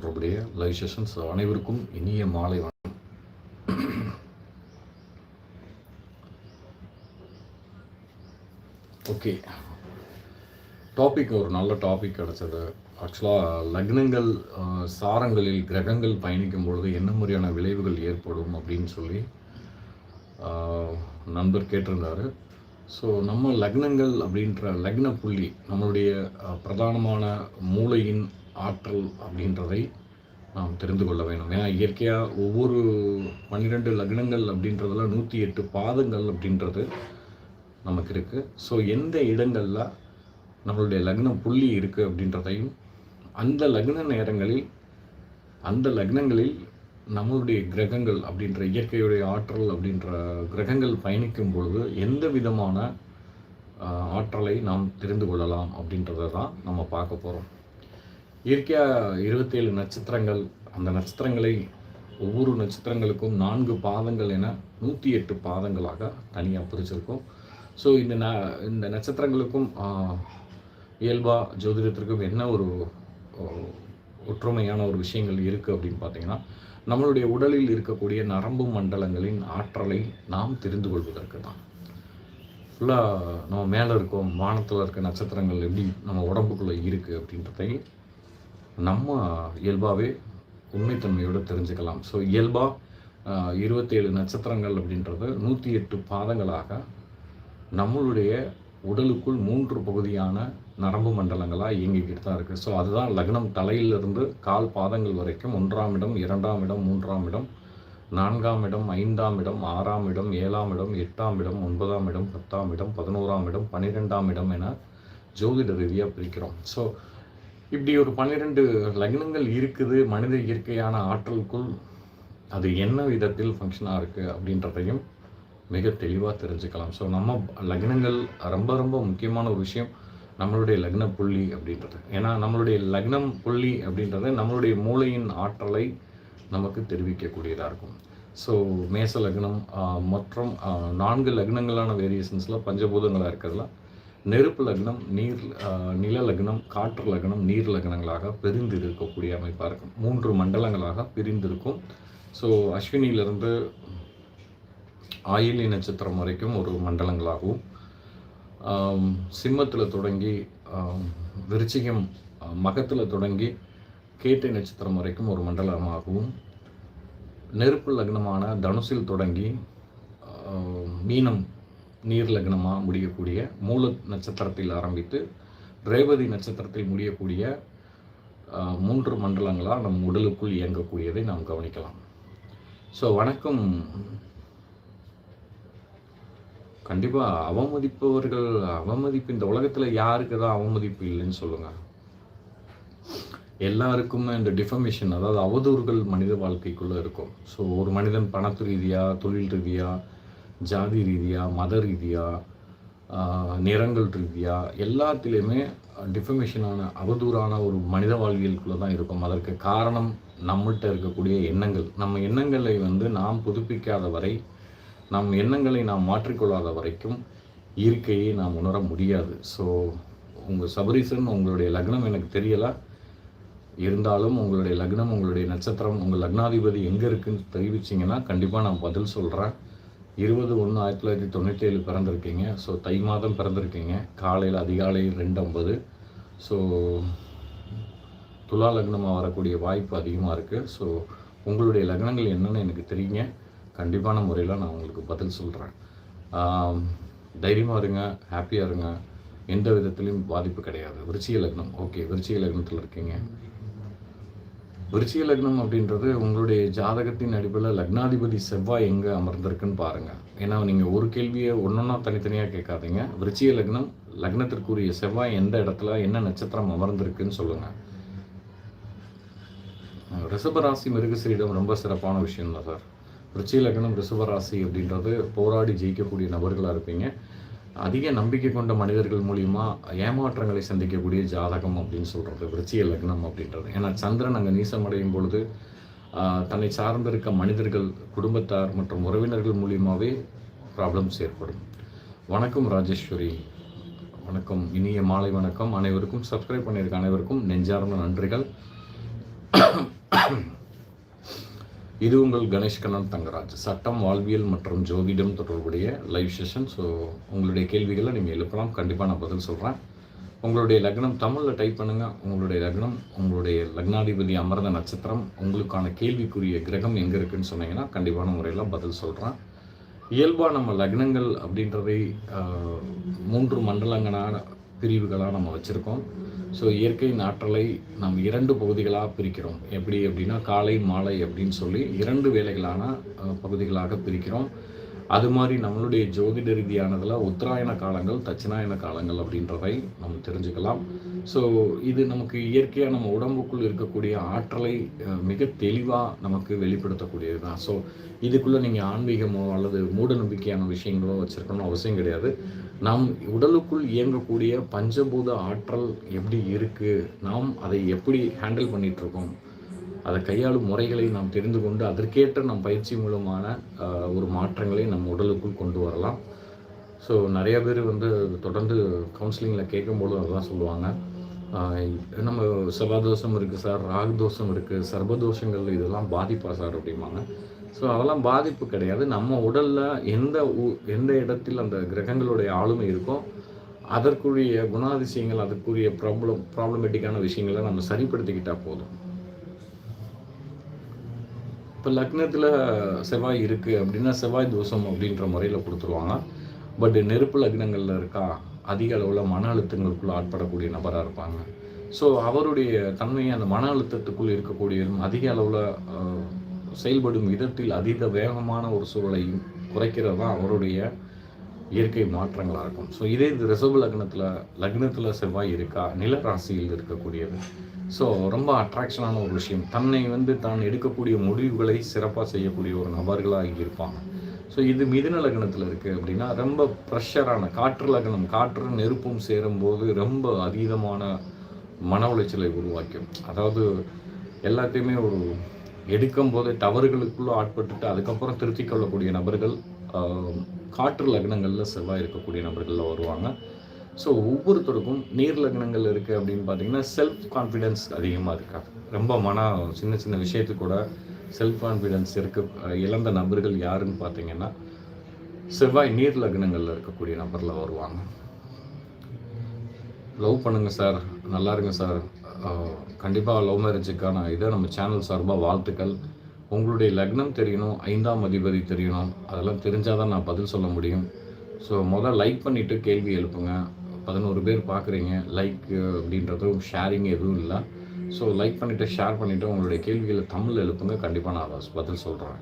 தொடர்புடைய live sessions அனைவருக்கும் இனிய மாலை வணக்கம். ஓகே டாபிக் ஒரு நல்ல டாபிக் கிடச்சது. ஆக்சுவலாக லக்னங்கள் சாரங்களில் கிரகங்கள் பயணிக்கும் பொழுது என்ன மாதிரியான விளைவுகள் ஏற்படும் அப்படின்னு சொல்லி நண்பர் கேட்டிருந்தாரு. ஸோ நம்ம லக்னங்கள் அப்படின்ற லக்ன புள்ளி நம்மளுடைய பிரதானமான மூளையின் ஆற்றல் அப்படின்றதை நாம் தெரிந்து கொள்ள வேண்டும். ஏன்னா இயற்கையாக ஒவ்வொரு பன்னிரெண்டு லக்னங்கள் அப்படின்றதெல்லாம் நூற்றி எட்டு பாதங்கள் அப்படின்றது நமக்கு இருக்குது ஸோ எந்த இடங்களில் நம்மளுடைய லக்ன புள்ளி இருக்குது அப்படின்றதையும் அந்த லக்ன நேரங்களில் அந்த லக்னங்களில் நம்மளுடைய கிரகங்கள் அப்படின்ற இயற்கையுடைய ஆற்றல் அப்படின்ற கிரகங்கள் பயணிக்கும் பொழுது எந்த விதமான ஆற்றலை நாம் தெரிந்து கொள்ளலாம் அப்படின்றத தான் நம்ம பார்க்க போகிறோம் இயற்கையாக இருபத்தேழு நட்சத்திரங்கள் அந்த நட்சத்திரங்களை ஒவ்வொரு நட்சத்திரங்களுக்கும் நான்கு பாதங்கள் என நூற்றி எட்டு பாதங்களாக தனியாக பிரிச்சிருக்கோம். ஸோ இந்த ந இந்த நட்சத்திரங்களுக்கும் இயல்பாக இயல்பா ஜோதிடத்திற்கும் என்ன ஒரு ஒற்றுமையான ஒரு விஷயங்கள் இருக்குது அப்படின்னு பார்த்தீங்கன்னா நம்மளுடைய உடலில் இருக்கக்கூடிய நரம்பு மண்டலங்களின் ஆற்றலை நாம் தெரிந்து கொள்வதற்கு தான். ஃபுல்லாக நம்ம மேலே இருக்கோம் வானத்தில் இருக்க நட்சத்திரங்கள் எப்படி நம்ம உடம்புக்குள்ளே இருக்குது அப்படின்றதையும் நம்ம இயல்பாகவே உண்மைத்தன்மையோடு தெரிஞ்சுக்கலாம். ஸோ இயல்பாக இருபத்தேழு நட்சத்திரங்கள் அப்படின்றது நூற்றி எட்டு பாதங்களாக நம்மளுடைய உடலுக்குள் மூன்று பகுதியான நரம்பு மண்டலங்களாக இயங்கிக்கிட்டு தான் இருக்குது ஸோ அதுதான் லக்னம் தலையிலிருந்து கால் பாதங்கள் வரைக்கும் ஒன்றாம் இடம் இரண்டாம் இடம் மூன்றாம் இடம் நான்காம் இடம் ஐந்தாம் இடம் ஆறாம் இடம் ஏழாம் இடம் எட்டாம் இடம் ஒன்பதாம் இடம் பத்தாம் இடம் பதினோராம் இடம் பன்னிரெண்டாம் இடம் என ஜோதிட ரீதியாக பிரிக்கிறோம். ஸோ இப்படி ஒரு பன்னிரெண்டு லக்னங்கள் இருக்குது மனித இயற்கையான ஆற்றலுக்குள் அது என்ன விதத்தில் ஃபங்க்ஷனாக இருக்குது அப்படின்றதையும் மிக தெளிவாக தெரிஞ்சுக்கலாம். ஸோ நம்ம லக்னங்கள் ரொம்ப ரொம்ப முக்கியமான ஒரு விஷயம் நம்மளுடைய லக்ன புள்ளி அப்படின்றது. ஏன்னா நம்மளுடைய லக்னம் புள்ளி அப்படின்றது நம்மளுடைய மூளையின் ஆற்றலை நமக்கு தெரிவிக்கக்கூடியதாக இருக்கும். ஸோ மேச லக்னம் மற்றும் நான்கு லக்னங்களான வேரியேஷன்ஸில் பஞ்சபூதங்களாக இருக்கிறதுல நெருப்பு லக்னம் நீர் நில லக்னம் காற்று லக்னம் நீர் லக்னங்களாக பிரிந்து இருக்கக்கூடிய அமைப்பாக இருக்கும். மூன்று மண்டலங்களாக பிரிந்திருக்கும். ஸோ அஸ்வினியிலிருந்து ஆயிலி நட்சத்திரம் வரைக்கும் ஒரு மண்டலங்களாகவும் சிம்மத்தில் தொடங்கி விருச்சிகம் மகத்தில் தொடங்கி கேட்டை நட்சத்திரம் வரைக்கும் ஒரு மண்டலமாகவும் நெருப்பு லக்னமான தனுசில் தொடங்கி மீனம் நீர் லக்னமாக முடியக்கூடிய மூல நட்சத்திரத்தில் ஆரம்பித்து ரேவதி நட்சத்திரத்தில் முடியக்கூடிய மூன்று மண்டலங்களாக நம் உடலுக்குள் இயங்கக்கூடியதை நாம் கவனிக்கலாம். ஸோ வணக்கம். கண்டிப்பாக அவமதிப்பவர்கள் அவமதிப்பு இந்த உலகத்தில் யாருக்கு தான் அவமதிப்பு இல்லைன்னு சொல்லுங்கள் எல்லாருக்குமே இந்த டிஃபமேஷன் அதாவது அவதூறுகள் மனித வாழ்க்கைக்குள்ளே இருக்கும். ஸோ ஒரு மனிதன் பணத்து ரீதியாக தொழில் ரீதியாக ஜாதி ரீதியாக மத ரீதியாக நிறங்கள் ரீதியாக எல்லாத்திலையுமே டிஃபமேஷனான அவதூறான ஒரு மனித வாழ்வியலுக்குள்ளே தான் இருக்கும். அதற்கு காரணம் நம்மள்கிட்ட இருக்கக்கூடிய எண்ணங்கள். நம்ம எண்ணங்களை வந்து நாம் புதுப்பிக்காத வரை நம் எண்ணங்களை நாம் மாற்றிக்கொள்ளாத வரைக்கும் இயற்கையை நாம் உணர முடியாது. ஸோ உங்கள் சபரீசன் உங்களுடைய லக்னம் எனக்கு தெரியலை. இருந்தாலும் உங்களுடைய லக்னம் உங்களுடைய நட்சத்திரம் உங்கள் லக்னாதிபதி எங்கே இருக்குன்னு தெரிவிச்சிங்கன்னா கண்டிப்பாக நான் பதில் சொல்கிறேன் இருபது ஒன்று ஆயிரத்தி தொள்ளாயிரத்தி தொண்ணூற்றி ஏழு பிறந்திருக்கீங்க. ஸோ தை மாதம் பிறந்திருக்கீங்க. காலையில் அதிகாலை ரெண்டு ஐம்பது. ஸோ துலா லக்னமாக வரக்கூடிய வாய்ப்பு அதிகமாக இருக்குது ஸோ உங்களுடைய லக்னங்கள் என்னென்னு எனக்கு தெரியுங்க. கண்டிப்பான முறையில் நான் உங்களுக்கு பதில் சொல்கிறேன் தைரியமாக இருங்க ஹாப்பியாக இருங்க. எந்த விதத்துலையும் பாதிப்பு கிடையாது. விருச்சிக லக்னம். ஓகே விருச்சிக லக்னத்தில் இருக்கீங்க. விருச்சிக லக்னம் அப்படின்றது உங்களுடைய ஜாதகத்தின் அடிப்படையில் லக்னாதிபதி செவ்வாய் எங்கே அமர்ந்திருக்குன்னு பாருங்கள் ஏன்னா நீங்கள் ஒரு கேள்வியை ஒன்றொன்னா தனித்தனியாக கேட்காதீங்க. விருச்சிக லக்னம் லக்னத்திற்குரிய செவ்வாய் எந்த இடத்துல என்ன நட்சத்திரம் அமர்ந்திருக்குன்னு சொல்லுங்கள் ரிஷபராசி மிருகசீரிடம் ரொம்ப சிறப்பான விஷயம் தான் சார். விருச்சிக லக்னம் ரிஷபராசி அப்படின்றது போராடி ஜெயிக்கக்கூடிய நபர்களாக இருப்பீங்க. அதிக நம்பிக்கை கொண்ட மனிதர்கள் மூலியமா ஏமாற்றங்களை சந்திக்கக்கூடிய ஜாதகம் அப்படின்னு சொல்கிறது விருச்சிய லக்னம் அப்படின்றது. ஏன்னா சந்திரன் அங்கே நீசமடையும் பொழுது தன்னை சார்ந்திருக்க மனிதர்கள் குடும்பத்தார் மற்றும் உறவினர்கள் மூலியமாகவே ப்ராப்ளம்ஸ் ஏற்படும். வணக்கம் ராஜேஸ்வரி. வணக்கம். இனிய மாலை வணக்கம். அனைவருக்கும் சப்ஸ்கிரைப் பண்ணியிருக்க அனைவருக்கும் நெஞ்சார்ந்த நன்றிகள். இது உங்கள் கணேஷ் கண்ணன் தங்கராஜ். சட்டம் வாழ்வியல் மற்றும் ஜோதிடம் தொடர்புடைய லைவ் செஷன் ஸோ உங்களுடைய கேள்விகளை நீங்கள் எழுப்பலாம். கண்டிப்பாக நான் பதில் சொல்கிறேன் உங்களுடைய லக்னம் தமிழில் டைப் பண்ணுங்கள் உங்களுடைய லக்னம் உங்களுடைய லக்னாதிபதி அமர்ந்த நட்சத்திரம். உங்களுக்கான கேள்விக்குரிய கிரகம் எங்கே இருக்குன்னு சொன்னீங்கன்னா கண்டிப்பான முறையில் பதில் சொல்கிறேன் இயல்பாக நம்ம லக்னங்கள் அப்படின்றதை மூன்று மண்டலங்களான பிரிவுகளாக நம்ம வச்சுருக்கோம். ஸோ இயற்கையின் ஆற்றலை நாம் இரண்டு பகுதிகளாக பிரிக்கிறோம். எப்படி அப்படின்னா காலை மாலை அப்படின்னு சொல்லி இரண்டு வேலைகளான பகுதிகளாக பிரிக்கிறோம். அது மாதிரி நம்மளுடைய ஜோதிட ரீதியானதில் உத்தராயண காலங்கள் தட்சிணாயன காலங்கள் அப்படின்றதை நம்ம தெரிஞ்சுக்கலாம். ஸோ இது நமக்கு இயற்கையாக நம்ம உடம்புக்குள் இருக்கக்கூடிய ஆற்றலை மிக தெளிவாக நமக்கு வெளிப்படுத்தக்கூடியது தான் ஸோ இதுக்குள்ளே நீங்கள் ஆன்மீகமோ அல்லது மூட நம்பிக்கையான விஷயங்களோ வச்சுருக்கணும்னு அவசியம் கிடையாது. நம் உடலுக்குள் இயங்கக்கூடிய பஞ்சபூத ஆற்றல் எப்படி இருக்குது நாம் அதை எப்படி ஹேண்டில் பண்ணிகிட்ருக்கோம் அதை கையாளும் முறைகளை நாம் தெரிந்து கொண்டு அதற்கேற்ற நம் பயிற்சி மூலமான ஒரு மாற்றங்களை நம் உடலுக்குள் கொண்டு வரலாம். ஸோ நிறைய பேர் வந்து தொடர்ந்து கவுன்சிலிங்கில் கேட்கும்போது அதெல்லாம் சொல்லுவாங்க. நம்ம செவ்வாதோஷம் இருக்குது சார் ராகதோஷம் இருக்குது சர்பதோஷங்கள் இதெல்லாம் பாதிப்பா சார் அப்படிம்பாங்க. ஸோ அதெல்லாம் பாதிப்பு கிடையாது. நம்ம உடலில் எந்த ஊ- எந்த இடத்தில் அந்த கிரகங்களுடைய ஆளுமை இருக்கோ அதற்குரிய குணாதிசயங்கள் அதற்குரிய ப்ராப்ளம் ப்ராப்ளமேட்டிக்கான விஷயங்களை நம்ம சரிப்படுத்திக்கிட்டால் போதும். இப்போ லக்னத்தில் செவ்வாய் இருக்குது அப்படின்னா செவ்வாய் தோஷம் அப்படின்ற முறையில் கொடுத்துருவாங்க. பட் நெருப்பு லக்னங்களில் இருக்கா அதிக அளவில் மன அழுத்தங்களுக்குள்ள ஆட்படக்கூடிய நபராக இருப்பாங்க. ஸோ அவருடைய தன்மையை அந்த மன அழுத்தத்துக்குள் இருக்கக்கூடிய அதிக அளவில் செயல்படும் விதத்தில் அதீத வேகமான ஒரு சூழலையும் குறைக்கிறது தான் அவருடைய இயற்கை மாற்றங்களாக இருக்கும். ஸோ இதே இது ரிசர்வ் லக்னத்தில் லக்னத்தில் செவ்வாய் இருக்கா? நில ராசியில் இருக்கக்கூடியது. ஸோ ரொம்ப அட்ராக்ஷனான ஒரு விஷயம். தன்னை வந்து தான் எடுக்கக்கூடிய முடிவுகளை சிறப்பாக செய்யக்கூடிய ஒரு நபர்களாக இருப்பாங்க. ஸோ இது மிதுன லக்னத்தில் இருக்குது அப்படின்னா ரொம்ப ப்ரெஷரான காற்று லக்னம் காற்று நெருப்பும் சேரும்போது ரொம்ப அதீதமான மன உளைச்சலை உருவாக்கும். அதாவது எல்லாத்தையுமே ஒரு எடுக்கும் போதே தவறுகளுக்குள்ளே ஆட்பட்டுட்டு அதுக்கப்புறம் திருத்திக் கொள்ளக்கூடிய நபர்கள் காற்று லக்னங்களில் செவ்வாய் இருக்கக்கூடிய நபர்களில் வருவாங்க. ஸோ ஒவ்வொருத்தருக்கும் நீர் லக்னங்கள் இருக்குது அப்படின்னு பார்த்தீங்கன்னா செல்ஃப் கான்ஃபிடென்ஸ் அதிகமாக இருக்காது ரொம்ப மன சின்ன சின்ன விஷயத்துக்கு கூட செல்ஃப் கான்ஃபிடென்ஸ் இருக்க. இழந்த நபர்கள் யாருன்னு பார்த்தீங்கன்னா செவ்வாய் நீர் லக்னங்களில் இருக்கக்கூடிய நபரில் வருவாங்க. லவ் பண்ணுங்கள் சார் நல்லா இருங்க சார் கண்டிப்பாக லவ் மேரேஜுக்கான இதை நம்ம சேனல் சார்பாக வாழ்த்துக்கள். உங்களுடைய லக்னம் தெரியணும் ஐந்தாம் அதிபதி தெரியணும். அதெல்லாம் தெரிஞ்சால் தான் நான் பதில் சொல்ல முடியும். ஸோ முதல் லைக் பண்ணிவிட்டு கேள்வி எழுப்புங்க. பதினோரு பேர் பார்க்குறீங்க லைக் அப்படின்றதும் ஷேரிங் எதுவும் இல்லை. ஸோ லைக் பண்ணிவிட்டு ஷேர் பண்ணிவிட்டு உங்களுடைய கேள்விகளை தமிழ் எழுப்புங்க. கண்டிப்பாக நான் பதில் சொல்கிறேன்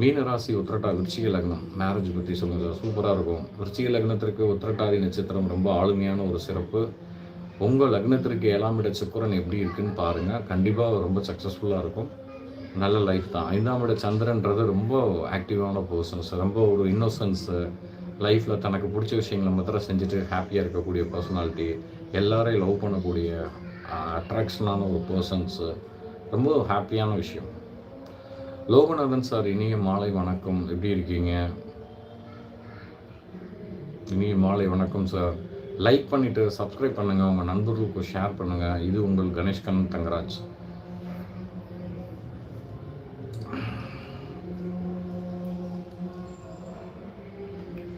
மீனராசி உத்திரட்டா விருச்சிக லக்னம். மேரேஜ் பற்றி சொல்லுங்கள் சூப்பராக இருக்கும். விருச்சிக லக்னத்திற்கு உத்திரட்டாதி நட்சத்திரம் ரொம்ப ஆளுமையான ஒரு சிறப்பு. உங்கள் லக்னத்திற்கு ஏழாம் இட சுக்கரன் எப்படி இருக்குன்னு பாருங்கள் கண்டிப்பாக ரொம்ப சக்ஸஸ்ஃபுல்லாக இருக்கும். நல்ல லைஃப் தான். ஐந்தாம் இட சந்திரன்றது ரொம்ப ஆக்டிவான பர்சன்ஸ் ரொம்ப ஒரு இன்னோசன்ஸு லைஃப்பில் தனக்கு பிடிச்ச விஷயங்களை மாத்திரம் செஞ்சுட்டு ஹாப்பியாக இருக்கக்கூடிய பர்சனாலிட்டி எல்லாரையும் லவ் பண்ணக்கூடிய அட்ராக்ஷனான ஒரு பர்சன்ஸு ரொம்ப ஹாப்பியான விஷயம். லோகநாதன் சார் இனிய மாலை வணக்கம். எப்படி இருக்கீங்க? இனிய மாலை வணக்கம் சார் லைக் பண்ணிவிட்டு சப்ஸ்கிரைப் பண்ணுங்கள் உங்கள் நண்பர்களுக்கு ஷேர் பண்ணுங்கள் இது உங்கள் கணேஷ் தங்கராஜ்.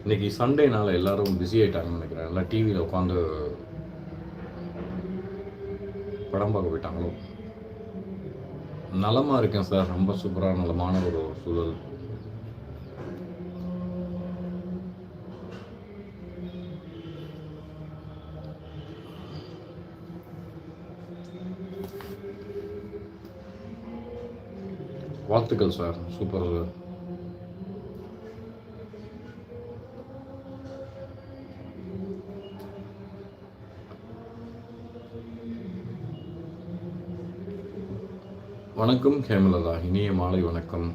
இன்னைக்கு சண்டேனால எல்லாரும் பிஸி ஆயிட்டாங்கன்னு நினைக்கிறேன். எல்லாம் டிவியில் உட்காந்து படம் பார்க்க போயிட்டாங்களோ? நலமாக இருக்கேன் சார் ரொம்ப சூப்பராக நலமான ஒரு சூழல். வாழ்த்துக்கள் சார் சூப்பர் சார் வணக்கம் ஹேமலதா இனிய மாலை வணக்கம்.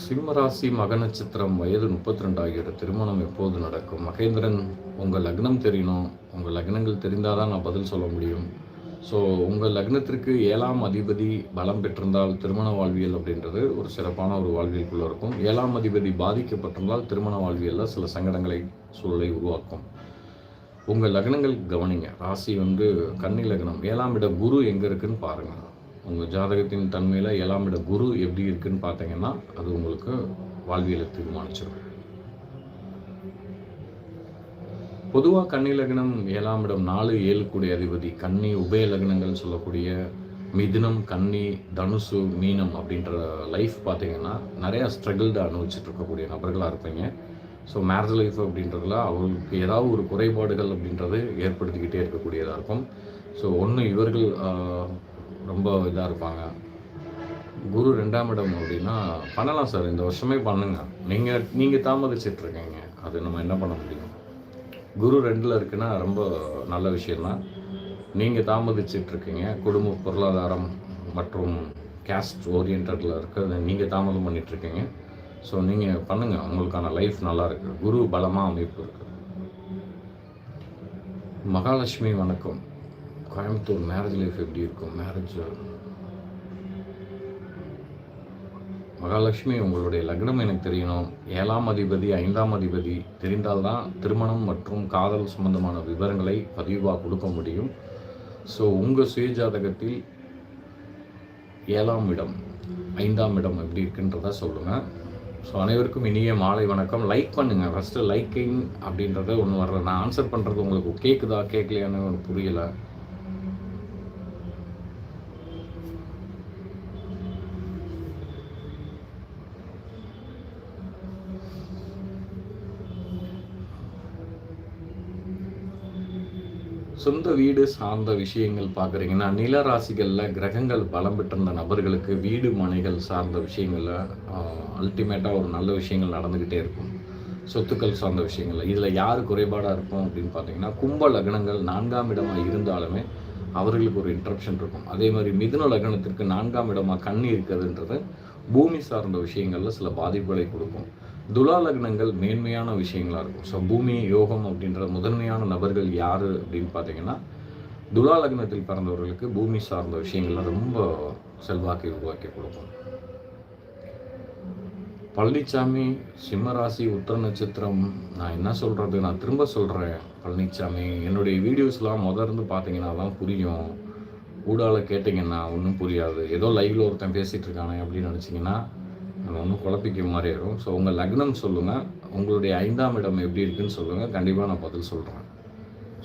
சிம்மராசி மக நட்சத்திரம் வயது முப்பத்தி ரெண்டாகிற திருமணம் எப்போது நடக்கும்? மகேந்திரன் உங்கள் லக்னம் தெரியணும் உங்கள் லக்னங்கள் தெரிந்தால் தான் நான் பதில் சொல்ல முடியும். ஸோ உங்கள் லக்னத்திற்கு ஏழாம் அதிபதி பலம் பெற்றிருந்தால் திருமண வாழ்வியல் அப்படின்றது ஒரு சிறப்பான ஒரு வாழ்வியலுக்குள்ளே இருக்கும். ஏழாம் அதிபதி பாதிக்கப்பட்டிருந்தால் திருமண வாழ்வியலில் சில சங்கடங்களை சூழலை உருவாக்கும். உங்கள் லக்னங்கள் கவனிங்க. ராசி வந்து கன்னி லக்னம். ஏழாம் இட குரு எங்கே இருக்குன்னு பாருங்கள் உங்கள் ஜாதகத்தின் தன்மையில் ஏழாம் இட குரு எப்படி இருக்குன்னு பார்த்தீங்கன்னா அது உங்களுக்கு வாழ்வியலை தீர்மானிச்சிடும் பொதுவாக கன்னி லக்னம் ஏழாம் இடம் நாலு ஏழு கூடிய அதிபதி. கன்னி உபய லக்னங்கள் சொல்லக்கூடிய மிதுனம் கன்னி தனுசு மீனம் அப்படின்ற லைஃப் பார்த்தீங்கன்னா நிறையா ஸ்ட்ரகிள்டு அனுபவிச்சுட்டு இருக்கக்கூடிய நபர்களாக இருப்பீங்க. ஸோ மேரேஜ் லைஃப் அப்படின்றதுல அவங்களுக்கு ஏதாவது ஒரு குறைபாடுகள் அப்படின்றது ஏற்படுத்திக்கிட்டே இருக்கக்கூடியதாக இருக்கும். ஸோ ஒன்று இவர்கள் ரொம்ப இதாக இருப்பாங்க. குரு ரெண்டாம் இடம் அப்படின்னா பண்ணலாம் சார் இந்த வருஷமே பண்ணுங்க. நீங்கள் நீங்கள் தாமதிச்சிட்டு இருக்கீங்க அது நம்ம என்ன பண்ண முடியும்? குரு ரெண்டில் இருக்குன்னா ரொம்ப நல்ல விஷயந்தான் நீங்கள் தாமதிச்சிட்ருக்கீங்க. குடும்ப பொருளாதாரம் மற்றும் கேஸ்ட் ஓரியன்டில் இருக்கிறத நீங்கள் தாமதம் பண்ணிகிட்ருக்கீங்க ஸோ நீங்கள் பண்ணுங்கள் உங்களுக்கான லைஃப் நல்லா இருக்கு. குரு பலமாக அமைப்பு இருக்கு. மகாலட்சுமி வணக்கம். கோயம்புத்தூர் மேரேஜ் லைஃப் எப்படி இருக்கும்? மேரேஜ் மகாலட்சுமி உங்களுடைய லக்னம் எனக்கு தெரியணும். ஏழாம் அதிபதி ஐந்தாம் அதிபதி தெரிந்தால்தான் திருமணம் மற்றும் காதல் சம்பந்தமான விவரங்களை பதிவாக கொடுக்க முடியும். ஸோ உங்கள் சுயஜாதகத்தில் ஏழாம் இடம் ஐந்தாம் இடம் எப்படி இருக்குன்றத சொல்லுங்கள் ஸோ அனைவருக்கும் இனிய மாலை வணக்கம். லைக் பண்ணுங்கள் ஃபஸ்ட்டு லைக்கிங் அப்படின்றத ஒன்று வர்றது நான் ஆன்சர் பண்ணுறது உங்களுக்கு கேட்குதா கேட்கலையான்னு ஒன்று புரியலை. சொந்த வீடு சார்ந்த விஷயங்கள் பார்க்குறீங்கன்னா நில ராசிகளில் கிரகங்கள் பலம் பெற்றிருந்த நபர்களுக்கு வீடு மனைகள் சார்ந்த விஷயங்களில் அல்டிமேட்டாக ஒரு நல்ல விஷயங்கள் நடந்துக்கிட்டே இருக்கும். சொத்துக்கள் சார்ந்த விஷயங்கள் இதில் யார் குறைபாடாக இருக்கும் அப்படின்னு பார்த்தீங்கன்னா கும்ப லக்னங்கள் நான்காம் இடமாக இருந்தாலுமே அவர்களுக்கு ஒரு இன்ட்ரப்ஷன் இருக்கும். அதே மாதிரி மிதுன லக்னத்திற்கு நான்காம் இடமாக கண்ணி இருக்கிறதுன்றது பூமி சார்ந்த விஷயங்களில் சில பாதிப்புகளை கொடுக்கும். துலா லக்னங்கள் மேன்மையான விஷயங்களாக இருக்கும். ஸோ பூமி யோகம் அப்படின்ற முதன்மையான நபர்கள் யார் அப்படின்னு பார்த்தீங்கன்னா துலா லக்னத்தில் பிறந்தவர்களுக்கு பூமி சார்ந்த விஷயங்கள்லாம் ரொம்ப செல்வாக்கை உருவாக்கி கொடுக்கும். பழனிசாமி சிம்மராசி உத்தர நட்சத்திரம் நான் என்ன சொல்கிறது நான் திரும்ப சொல்கிறேன் பழனிசாமி என்னுடைய வீடியோஸ்லாம் முதர்ந்து பார்த்தீங்கன்னா தான் புரியும். ஊடால கேட்டிங்கன்னா ஒன்றும் புரியாது. ஏதோ லைவில் ஒருத்தன் பேசிகிட்டு இருக்கானே அப்படின்னு நினச்சிங்கன்னா நம்ம ஒன்றும் குழப்பிக்க மாதிரி இருக்கும் ஸோ உங்கள் லக்னம் சொல்லுங்கள் உங்களுடைய ஐந்தாம் இடம் எப்படி இருக்குன்னு சொல்லுங்கள் கண்டிப்பாக நான் பதில் சொல்கிறேன்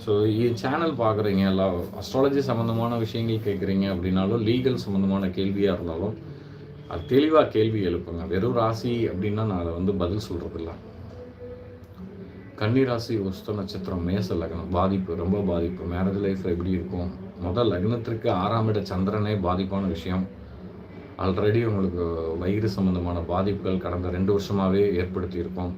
ஸோ என் சேனல் பார்க்குறீங்க எல்லா அஸ்ட்ராலஜி சம்மந்தமான விஷயங்கள் கேட்குறீங்க அப்படின்னாலும் லீகல் சம்மந்தமான கேள்வியாக இருந்தாலும் அது தெளிவாக கேள்வி எழுப்புங்க. வெறும் ராசி அப்படின்னா நான் அதை வந்து பதில் சொல்கிறதில்ல கன்னி ராசி உஸ்த நட்சத்திரம் மேச லக்னம். பாதிப்பு ரொம்ப பாதிப்பு. மேரேஜ் லைஃப் எப்படி இருக்கும்? முதல் லக்னத்திற்கு ஆறாம் இட சந்திரனே பாதிப்பான விஷயம். ஆல்ரெடி உங்களுக்கு வயிறு சம்மந்தமான பாதிப்புகள் கடந்த ரெண்டு வருஷமாகவே ஏற்படுத்தியிருக்கோம்.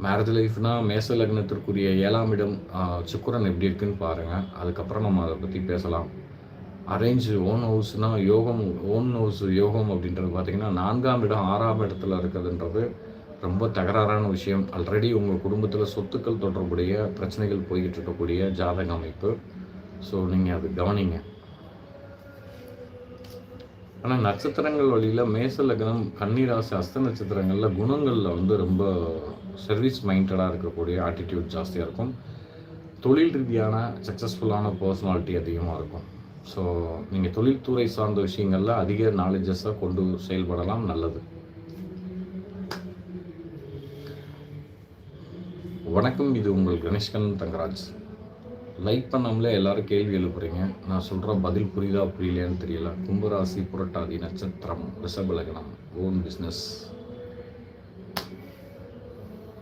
மேரேஜ் லைஃப்னால் மேச லக்னத்திற்குரிய ஏழாம் இடம் ஆஹ், எப்படி இருக்குன்னு பாருங்கள் அதுக்கப்புறம் நம்ம அதை பற்றி பேசலாம். அரேஞ்ச் ஓன் ஹவுஸ்னால் யோகம் ஓன் ஹவுஸ் யோகம் அப்படின்றது பார்த்தீங்கன்னா நான்காம் இடம் ஆறாம் இடத்துல இருக்கிறதுன்றது ரொம்ப தகராறான விஷயம். ஆல்ரெடி உங்கள் குடும்பத்தில் சொத்துக்கள் தொடர்புடைய பிரச்சனைகள் போய்கிட்டு இருக்கக்கூடிய ஜாதக அமைப்பு. ஸோ நீங்கள் அது கவனிங்க. ஆனால் நட்சத்திரங்கள் வழியில் மேச லக்னம் கன்னிராசி அஸ்த நட்சத்திரங்களில் குணங்களில் வந்து ரொம்ப சர்வீஸ் மைண்டடாக இருக்கக்கூடிய ஆட்டிடியூட் ஜாஸ்தியாக இருக்கும். தொழில் ரீதியான சக்ஸஸ்ஃபுல்லான பர்சனாலிட்டி அதிகமாக இருக்கும். ஸோ நீங்கள் தொழில்துறை சார்ந்த விஷயங்களில் அதிக நாலேஜஸாக கொண்டு செயல்படலாம் நல்லது. வணக்கம் இது உங்கள் கணேஷ்கன் தங்கராஜ். லைக் பண்ணாமலே எல்லாரும் கேள்வி எழுப்புறீங்க. நான் சொல்கிறேன் பதில் புரியுதா புரியலையான்னு தெரியல. கும்பராசி புரட்டாதி நட்சத்திரம் ரிஷபலக்னம் ஓன் பிஸ்னஸ்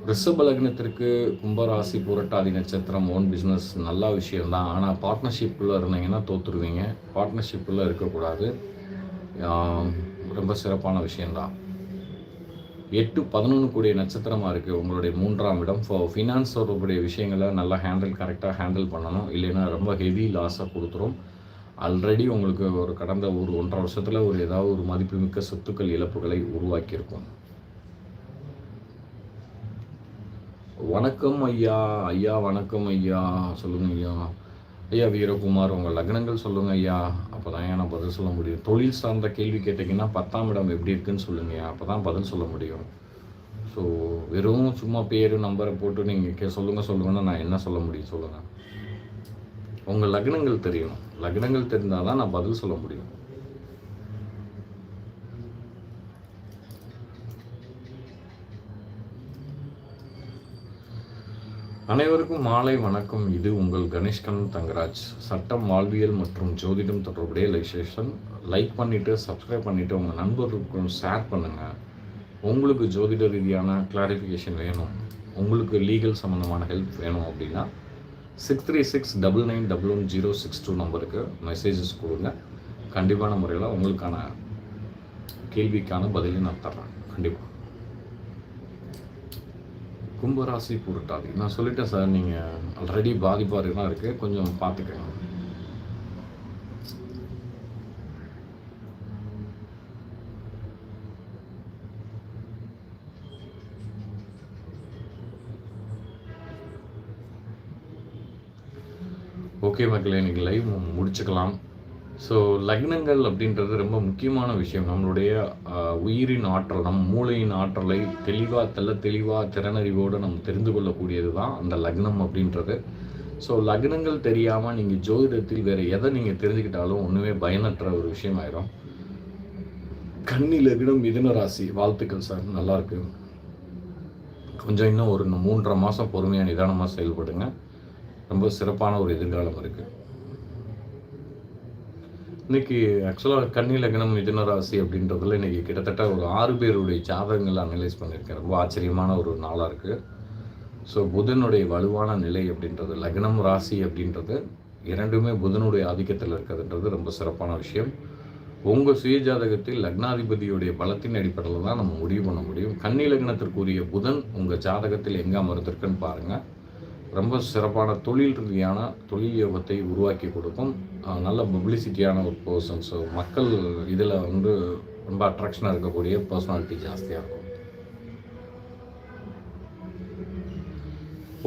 ரிஷபலக்னத்திற்கு கும்பராசி புரட்டாதி நட்சத்திரம் ஓன் பிஸ்னஸ் நல்ல விஷயம்தான். ஆனால் பார்ட்னர்ஷிப்பில் இருந்தீங்கன்னா தோற்றுருவீங்க பார்ட்னர்ஷிப்பில் இருக்கக்கூடாது. ரொம்ப சிறப்பான விஷயம்தான். எட்டு பதினொன்று கூடிய நட்சத்திரமாக இருக்குது உங்களுடைய மூன்றாம் இடம். ஸோ ஃபினான்ஸ் தொடர்புடைய விஷயங்களை நல்லா ஹேண்டில் கரெக்டாக ஹேண்டில் பண்ணணும். இல்லைன்னா ரொம்ப ஹெவி லாஸாக கொடுத்துரும். ஆல்ரெடி உங்களுக்கு ஒரு கடந்த ஒரு ஒன்றரை வருஷத்தில் ஒரு ஏதாவது ஒரு மதிப்புமிக்க சொத்துக்கள் இழப்புகளை உருவாக்கியிருக்கும். வணக்கம் ஐயா. ஐயா வணக்கம் ஐயா. சொல்லுங்க ஐயா. ஐயா வீரகுமார் உங்கள் லக்னங்கள் சொல்லுங்க ஐயா. அப்போ தான் நான் பதில் சொல்ல முடியும்? தொழில் சார்ந்த கேள்வி கேட்டிங்கன்னா பத்தாம் இடம் எப்படி இருக்குன்னு சொல்லுங்க அப்போ தான் பதில் சொல்ல முடியும். ஸோ வெறும் சும்மா பேர் நம்பரை போட்டு நீங்கள் கே சொல்லுங்கள் சொல்லுங்கன்னா நான் என்ன சொல்ல முடியும் சொல்லுங்கள் உங்கள் லக்னங்கள் தெரியணும். லக்னங்கள் தெரிந்தால் தான் நான் பதில் சொல்ல முடியும். அனைவருக்கும் மாலை வணக்கம். இது உங்கள் கணேஷ்கன் தங்கராஜ். சட்டம் வாழ்வியல் மற்றும் ஜோதிடம் தொடர்புடைய லைசேஷன் லைக் பண்ணிவிட்டு சப்ஸ்கிரைப் பண்ணிவிட்டு உங்கள் நண்பர்களுக்கும் ஷேர் பண்ணுங்கள் உங்களுக்கு ஜோதிட ரீதியான கிளாரிஃபிகேஷன் வேணும். உங்களுக்கு லீகல் சம்மந்தமான ஹெல்ப் வேணும் அப்படின்னா six three six double nine double one zero six two நம்பருக்கு மெசேஜஸ் கொடுங்க. கண்டிப்பான முறையில் உங்களுக்கான கேள்விக்கான பதிலையும் நான் தர்றேன். கண்டிப்பாக கும்பராசி புரட்டாதி. நான் சொல்லிட்டேன் சார் நீங்கள் ஆல்ரெடி பாதிப்பாக இருக்குது கொஞ்சம் பார்த்துக்கங்க ஓகே மக்களே இன்றைக்கி லைவ் முடிச்சுக்கலாம். ஸோ லக்னங்கள் அப்படின்றது ரொம்ப முக்கியமான விஷயம். நம்மளுடைய உயிரின் ஆற்றல் நம் மூளையின் ஆற்றலை தெளிவாக தெல்ல தெளிவாக திறனறிவோடு நம்ம தெரிந்து கொள்ளக்கூடியது தான் அந்த லக்னம் அப்படின்றது. ஸோ லக்னங்கள் தெரியாமல் நீங்கள் ஜோதிடத்தில் வேறு எதை நீங்கள் தெரிஞ்சுக்கிட்டாலும் ஒன்றுமே பயனற்ற ஒரு விஷயம் ஆயிரும். கன்னி லக்னம் மிதுன ராசி. வாழ்த்துக்கள் சார். நல்லாயிருக்கு கொஞ்சம் இன்னும் ஒரு மூன்றரை மாதம் பொறுமையாக நிதானமாக செயல்படுங்க. ரொம்ப சிறப்பான ஒரு எதிர்காலம் இருக்குது இன்னைக்கு ஆக்சுவலாக கன்னி லக்னம் மிதுன ராசி அப்படின்றதுல இன்னைக்கு கிட்டத்தட்ட ஒரு ஆறு பேருடைய ஜாதகங்கள் அனலைஸ் பண்ணியிருக்கேன். ரொம்ப ஆச்சரியமான ஒரு நாளாக இருக்குது ஸோ புதனுடைய வலுவான நிலை அப்படின்றது லக்னம் ராசி அப்படின்றது இரண்டுமே புதனுடைய ஆதிக்கத்தில் இருக்கிறதுன்றது ரொம்ப சிறப்பான விஷயம். உங்கள் சுய ஜாதகத்தில் லக்னாதிபதியுடைய பலத்தின் அடிப்படையில் தான் நம்ம முடிவு பண்ண முடியும். கன்னி லக்னத்திற்குரிய புதன் உங்கள் ஜாதகத்தில் எங்கே அமர்ந்திருக்குன்னு பாருங்கள் ரொம்ப சிறப்பான தொழில் ரீதியான தொழில் யோகத்தை உருவாக்கி கொடுக்கும். நல்ல பப்ளிசிட்டியான ஒரு பர்சன் ஸோ மக்கள் இதில் வந்து ரொம்ப அட்ராக்ஷனாக இருக்கக்கூடிய பர்சனாலிட்டி ஜாஸ்தியாக இருக்கும்.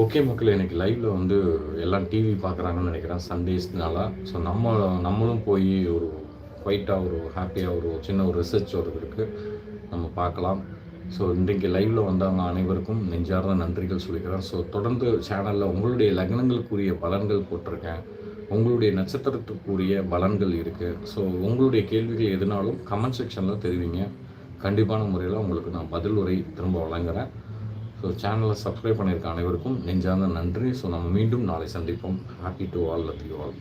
ஓகே மக்கள் எனக்கு லைவில் வந்து எல்லாம் டிவி பார்க்குறாங்கன்னு நினைக்கிறேன். சண்டேஸ்னால ஸோ நம்ம நம்மளும் போய் ஒரு ஒயிட்டாக ஒரு ஹாப்பியாக ஒரு சின்ன ஒரு ரிசர்ச் ஒரு இருக்குது நம்ம பார்க்கலாம் ஸோ இன்றைக்கு லைவில் வந்தவங்க அனைவருக்கும் நெஞ்சார்ந்த நன்றிகள் சொல்லிக்கிறேன். ஸோ தொடர்ந்து சேனலில் உங்களுடைய லக்னங்களுக்குரிய பலன்கள் போட்டிருக்கேன். உங்களுடைய நட்சத்திரத்துக்குரிய பலன்கள் இருக்குது ஸோ உங்களுடைய கேள்விகள் எதுனாலும் கமெண்ட் செக்ஷனில் தெரிவிங்க. கண்டிப்பான முறையில் உங்களுக்கு நான் பதில் உரை திரும்ப வழங்குறேன். ஸோ சேனலை சப்ஸ்கிரைப் பண்ணியிருக்க அனைவருக்கும் நெஞ்சார்ந்த நன்றி. ஸோ நம்ம மீண்டும் நாளை சந்திப்போம். Happy to all love you all